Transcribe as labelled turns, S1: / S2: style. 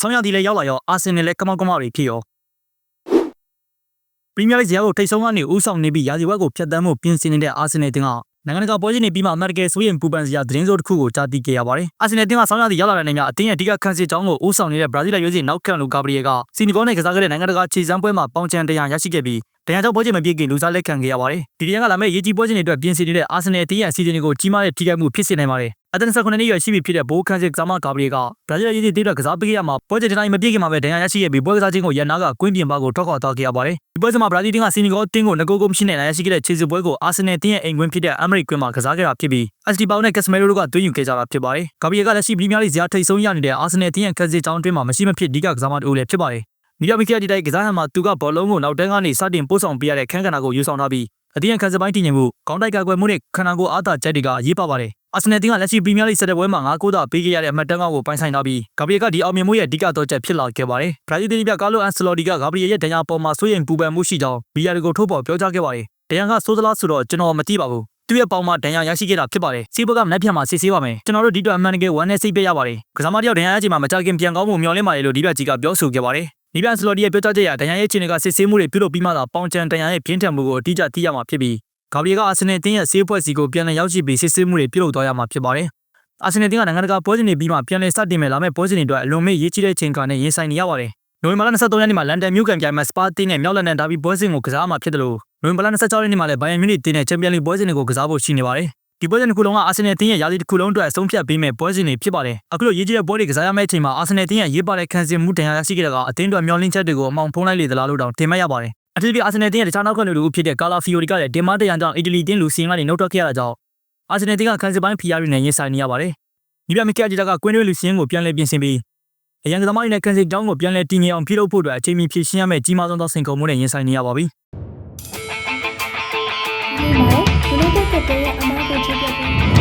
S1: ဆောင်းရသည်လည်းရောက်လာရောအာဆင်နယ်လည်းကမောက်ကမောက်တွေဖြစ်ရောပရီးမီးယားလိဇာကိုထိတ်ဆုံးကနေဦးဆောင်နေပြီးရာသီဝက်ကိုဖျက်ဆီးမှုပြင်ဆင်နေတဲ့အာဆင်နယ်တင်ကနိုင်ငံတကာပွဲချင်းတွေပြီးမှအမေရိကန်ဆိုရင်ပူပန်စရာသတင်းစိုးတစ်ခုကိုကြားသိခဲ့ရပါတယ်။အာဆင်နယ်တင်ကဆောင်းရသည်ရောက်လာတဲ့နေမြအတင်းရဲ့အဓိကခန်းစစ်ကြောင်းကိုဦးဆောင်နေတဲ့ဘရာဇီးလက်ရွေးစင်နောက်ခံလူဂါဘရီယယ်ကစီနီဂေါနဲ့ကစားခဲ့တဲ့နိုင်ငံတကာခြေစမ်းပွဲမှာပေါင်ချန်တရားရရှိခဲ့ပြီးတရားကြောင့်ပွဲချင်းမပြေခင်လူစားလက်ခံခဲ့ရပါတယ်။ဒီတရားကလာမဲ့ရေးကြီးပွဲချင်းတွေအတွက်ပြင်ဆင်နေတဲ့အာဆင်နယ်တင်းရဲ့အစီအစဉ်တွေကိုကြီးမားတဲ့ထိခိုက်မှုဖြစ်စေနိုင်ပါတယ်။ အသန်19နှစ်ရွယ်ရှိပြီဖြစ်တဲ့ဘိုးခန်းစစ်ကစားမဂါဘရီယယ်ကဘရာဇီးလက်ရွေးစင်တေးအတွက်ကစားပေးရမှာပွဲချင်းတိုင်းမပြေခင်မှာပဲတရားရရှိခဲ့ပြီးပွဲကစားခြင်းကိုရန်နာကကွင်းပြင်ပကိုထွက်ခွာသွားခဲ့ရပါတယ်။ဒီပွဲစဉ်မှာဘရာဇီးတင်းကစီနီဂေါတင်းကိုငကိုကုန်းမရှိနဲ့ရရှိခဲ့တဲ့ခြေစစ်ပွဲကိုအာဆင်နယ်တင်းရဲ့အိမ်ကွင်းဖြစ်တဲ့အမရိကွင်းမှာကစားခဲ့တာဖြစ်ပြီးအက်စတီပေါနဲ့ကက်စမဲရိုတို့ကသွင်းယူခဲ့ကြတာဖြစ်ပါတယ်။ဂါဘရီယယ်ကလက်ရှိပရီးမီးယားလိဇာထိတ်ဆုံးရနေတဲ့အာဆင်နယ်တင်းရဲ့ခန်းစစ်ကြောင်းအတွင်းမှာမရှိမဖြစ်အဓိကကစားမတူလည်းဖြစ်ပါတယ်။နီယာမီကီယာဒီတိုက်ကစားဟန်မှာသူကဘောလုံးကိုနောက်တန်းကနေစတင်ပို့ဆောင်ပေးရတဲ့ခန်းကဏ္ဍကိုယူဆောင်ထားပြီး အတင်းရဲ့ခန်းစစ်ပိုင်းတည်ငြိမ်မှုကောင်းတိုက်ကကွယ်မှုနဲ့ခန္ဓာကိုယ်အားသာချက်တွေကအရေးပါပါတယ်။အာဆင်နယ်တင်းကလက်ရှိပရီးမီးယားလိဆက်တဲ့ပွဲမှာ9ဂိုးသာပေးခဲ့ရတဲ့အမှတ်တမ်းကောက်ကိုပိုင်ဆိုင်ထားပြီးဂါဘရီယယ်ကဒီအောင်မြင်မှုရဲ့အဓိကတော့ချက်ဖြစ်လာခဲ့ပါတယ်။ဘရာဇီးတင်းပြကာလိုအန်ဆလော်ဒီကဂါဘရီယယ်ရဲ့ဒဏ်ရာပေါ်မှာစိုးရိမ်ပူပန်မှုရှိကြောင်းဘီယာတွေကိုထုတ်ဖော်ပြောကြားခဲ့ပါတယ်။ဒဏ်ရာကဆိုးသလားဆိုတော့ကျွန်တော်မသိပါဘူး။သူ့ရဲ့ပေါင်မှာဒဏ်ရာရရှိခဲ့တာဖြစ်ပါတယ်။စီးဘကမနှက်ဖြန်မှာစစ်ဆေးပါမယ်။ကျွန်တော်တို့ဒီတော့အမှန်တကယ်ဝမ်းနဲ့စိတ်ပြရပါတယ်။ကစားမတယောက်ဒဏ်ရာရချိန်မှာမကြခင်ပြန်ကောင်းမှုမျှော်လင့်ပါတယ်လို့ဒီပြကြီးကပြောဆိုခဲ့ပါတယ်။ ဒီပြန်ဆလော်ဒီရဲ့ပြောကြားချက်အရဒဏ်ရာရဲ့အခြေအနေကစစ်ဆေးမှုတွေပြုလုပ်ပြီးမှသာပေါင်ချန်ဒဏ်ရာရဲ့ပြင်းထန်မှုကိုအတိအကျသိရမှာဖြစ်ပြီးဂါဘရီယယ်ကအာဆင်နယ်တင်းရဲ့ဆေးဖွဲ့စီကိုပြန်လည်ရောက်ရှိပြီးစစ်ဆေးမှုတွေပြုလုပ်သွားရမှာဖြစ်ပါတယ်။အာဆင်နယ်တင်းကနိုင်ငံတကာပွဲစဉ်တွေပြီးမှပြန်လည်စတင်မဲ့လာမဲ့ပွဲစဉ်တွေအတွက်အလွန်မေ့ရေးကြီးတဲ့ချိန်ခါနဲ့ရင်ဆိုင်နေရပါတယ်။နိုဝင်ဘာလ23ရက်နေ့မှာလန်ဒန်မြို့ကန်ပြိုင်မှာစပါတင်းနဲ့မြောက်လန်ဒန်ဒါဘီပွဲစဉ်ကိုကစားမှာဖြစ်တယ်လို့နိုဝင်ဘာလ26ရက်နေ့မှာလည်းဘိုင်ယန်မြူနစ်တင်းနဲ့ချန်ပီယံလိပွဲစဉ်တွေကိုကစားဖို့ရှိနေပါတယ်။ ဒီပွဲစဉ်တစ်ခုလုံးကအာဆင်နယ်တင်းရဲ့ရာသီတစ်ခုလုံးအတွက်အဆုံးဖြတ်ပေးမဲ့ပွဲစဉ်တွေဖြစ်ပါတယ်။အခုလိုရေးကြီးတဲ့ပွဲတွေကစားရမယ့်အချိန်မှာအာဆင်နယ်တင်းရဲ့ရေးပါတဲ့ခံစင်မှုတန်ရာရရှိခဲ့တာကအသင်းအတွက်မျှော်လင့်ချက်တွေကိုအမောင်ဖုံးလိုက်လေသလားလို့တောင်ထင်မှတ်ရပါတယ်။အထူးသဖြင့်အာဆင်နယ်တင်းရဲ့တခြားနောက်ခံလူတွေဖြစ်တဲ့ကာလာဖီယိုရီကလည်းတင်မတရန်ကြောင့်အီတလီတင်းလူစီရင်ကနေနှုတ်ထွက်ခဲ့ရတာကြောင့်အာဆင်နယ်တင်းကခံစစ်ပိုင်းဖီယာရီနဲ့ရင်ဆိုင်နေရပါတယ်။ဒီပြမကက်ဂျီတာကကွင်းတွဲလူစီရင်ကိုပြန်လည်ပြင်ဆင်ပြီးအရန်ကသမားတွေနဲ့ခံစစ်ကြောင်းကိုပြန်လည်တည်ငြိမ်အောင်ပြုလုပ်ဖို့အတွက်အချိန်မီဖြည့်ရှင်းရမယ့်ကြီးမားဆုံးသောစိန်ခေါ်မှုနဲ့ရင်ဆိုင်နေရပါပြီ။
S2: Hidayat Amal 17